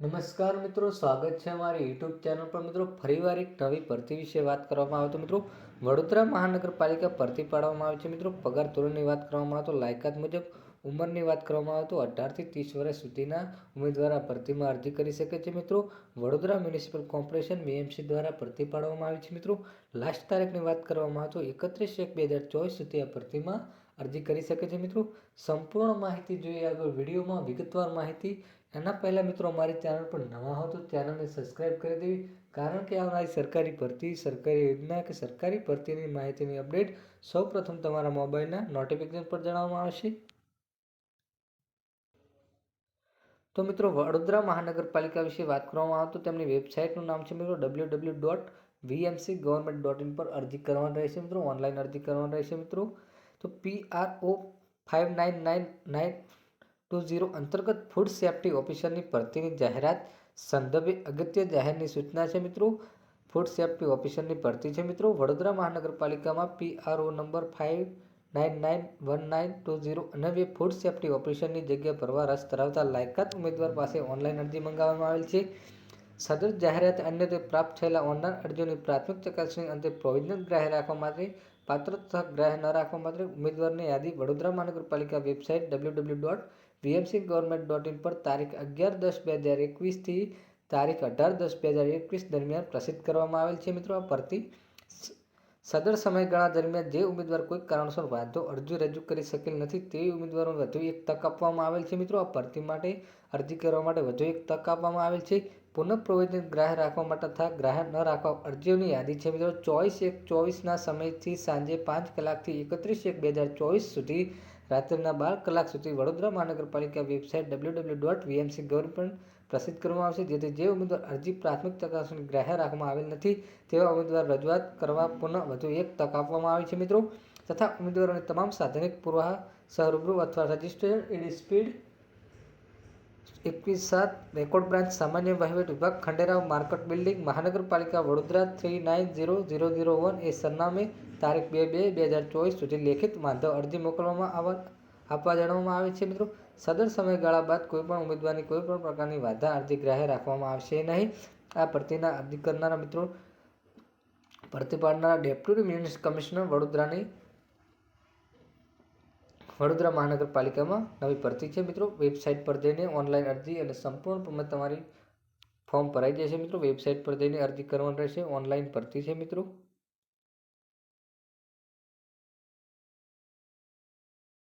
નમસ્કાર મિત્રો, સ્વાગત છે અમારી યુટ્યુબ ચેનલ પર. મિત્રો, ફરીવાર એક નવી ભરતી વિશે વાત કરવામાં આવે તો મિત્રો, વડોદરા મહાનગરપાલિકા ભરતી પાડવામાં આવે છે. મિત્રો, પગાર ધોરણની વાત કરવામાં આવે તો લાયકાત મુજબ ઉંમરની વાત કરવામાં આવે તો અઢારથી ત્રીસ વર્ષ સુધીના ઉમેદવારો ભરતીમાં અરજી કરી શકે છે. મિત્રો, વડોદરા મ્યુનિસિપલ કોર્પોરેશન બીએમસી દ્વારા ભરતી પાડવામાં આવી છે. મિત્રો, લાસ્ટ તારીખની વાત કરવામાં આવે તો એકત્રીસ એક બે હજાર ચોવીસ સુધી આ ભરતીમાં અરજી કરી શકે છે મિત્રો? સંપૂર્ણ માહિતી જોઈએ આગળ વિડીયોમાં. વિગતવાર માહિતી. એના પહેલાં મિત્રો, અમારી ચેનલ પર નવા હો તો ચેનલને સબસ્ક્રાઈબ કરી દેવી. કારણ કે આવનારી સરકારી ભરતી, સરકારી યોજના કે સરકારી ભરતીની માહિતીની અપડેટ સૌપ્રથમ તમારા મોબાઈલના નોટિફિકેશન પર જણાવવામાં આવશે. તો મિત્રો, વડોદરા મહાનગરપાલિકા વિશે વાત કરવામાં આવે તો તેમની વેબસાઇટનું નામ છે મિત્રો W W dot VMC government dot in પર અરજી કરવાની રહેશે મિત્રો. ઓનલાઈન અરજી કરવાની રહેશે મિત્રો. તો P R O five nine nine nine two zero અંતર્ગત ફૂડ સેફ્ટી ઓફિસરની ભરતીની જાહેરાત સંદર્ભે અગત્ય જાહેરની સૂચના છે મિત્રો. ફૂડ સેફ્ટી ઓફિસરની ભરતી છે મિત્રો. વડોદરા મહાનગરપાલિકામાં P R O number five nine nine one nine two zero અને બે ફૂડ સેફ્ટી ઓફિસરની જગ્યા ભરવા રસ ધરાવતા લાયકાત ઉમેદવાર પાસે ઓનલાઈન અરજી મંગાવવામાં આવેલ છે. સદર જાહેરાત અન્યથે પ્રાપ્ત થયેલા ઓનલાઈન અરજીઓની પ્રાથમિક ચકાસણી અંતે પ્રોવિઝનલ ગ્રાહ્ય રાખવા માટે પાત્ર તથા ગ્રાહ્ય ન રાખવા માટે ઉમેદવારની યાદી વડોદરા મહાનગરપાલિકા website W W dot VMC government dot in પર તારીખ અગિયાર દસ બે હજાર એકવીસથી તારીખ અઢાર દસ બે હજાર એકવીસ દરમિયાન પ્રસિદ્ધ કરવામાં આવેલ છે. મિત્રો, આ ભરતી સદર સમયગાળા દરમિયાન જે ઉમેદવાર કોઈ કારણસર વાંધો અરજી રજૂ કરી શકેલ નથી તેવી ઉમેદવારોને વધુ એક તક આપવામાં આવેલ છે મિત્રો. આ ભરતી માટે અરજી કરવા માટે વધુ એક તક આપવામાં આવેલ છે. પુનઃપ્રવેદન ગ્રાહ્ય રાખવા માટે તથા ગ્રાહ્ય ન રાખવા અરજીઓની યાદી છે મિત્રો. ચોવીસ એક ચોવીસના સમયથી સાંજે પાંચ કલાકથી એકત્રીસ એક બે હજાર ચોવીસ સુધી, રાત્રિના બાર કલાક સુધી વડોદરા મહાનગરપાલિકા website W W dot VMC government પ્રસિદ્ધ કરવામાં આવશે. જેથી જે ઉમેદવાર અરજી પ્રાથમિક ચકાસણી ગ્રાહ્ય રાખવામાં આવેલ નથી, તેવા ઉમેદવાર રજૂઆત કરવા પુનઃ વધુ એક તક આપવામાં આવી છે મિત્રો. તથા ઉમેદવારોને તમામ સાધનિક પુરવા સહરૂબરૂ અથવા રજિસ્ટર્ડ એડી સ્પીડ, એકવીસ સાત, રેકોર્ડ બ્રાન્ચ, સામાન્ય વહીવટ વિભાગ, ખંડેરાવ માર્કેટ બિલ્ડિંગ, મહાનગરપાલિકા Vadodara three nine zero zero zero one એ સરનામે તારીખ બે બે બે હજાર ચોવીસ સુધી લેખિત વાંધો અરજી મોકલવામાં આવવા આપવા જણાવવામાં આવે છે, મિત્રો. સદર સમયગાળા બાદ કોઈપણ ઉમેદવારની કોઈપણ પ્રકારની વાધા અરજી ગ્રાહ્ય રાખવામાં આવશે નહીં. આ ભરતીના અરજી કરનારા મિત્રો, ભરતી પાડનારા ડેપ્યુટી મ્યુનિસિપલ કમિશનર વડોદરાની વડોદરા મહાનગરપાલિકામાં નવી ભરતી છે, મિત્રો. વેબસાઇટ પર જઈને ઓનલાઈન અરજી અને સંપૂર્ણપણે તમારી ફોર્મ ભરાઈ જશે, મિત્રો. વેબસાઇટ પર જઈને અરજી કરવાની રહેશે. ઓનલાઈન ભરતી છે, મિત્રો.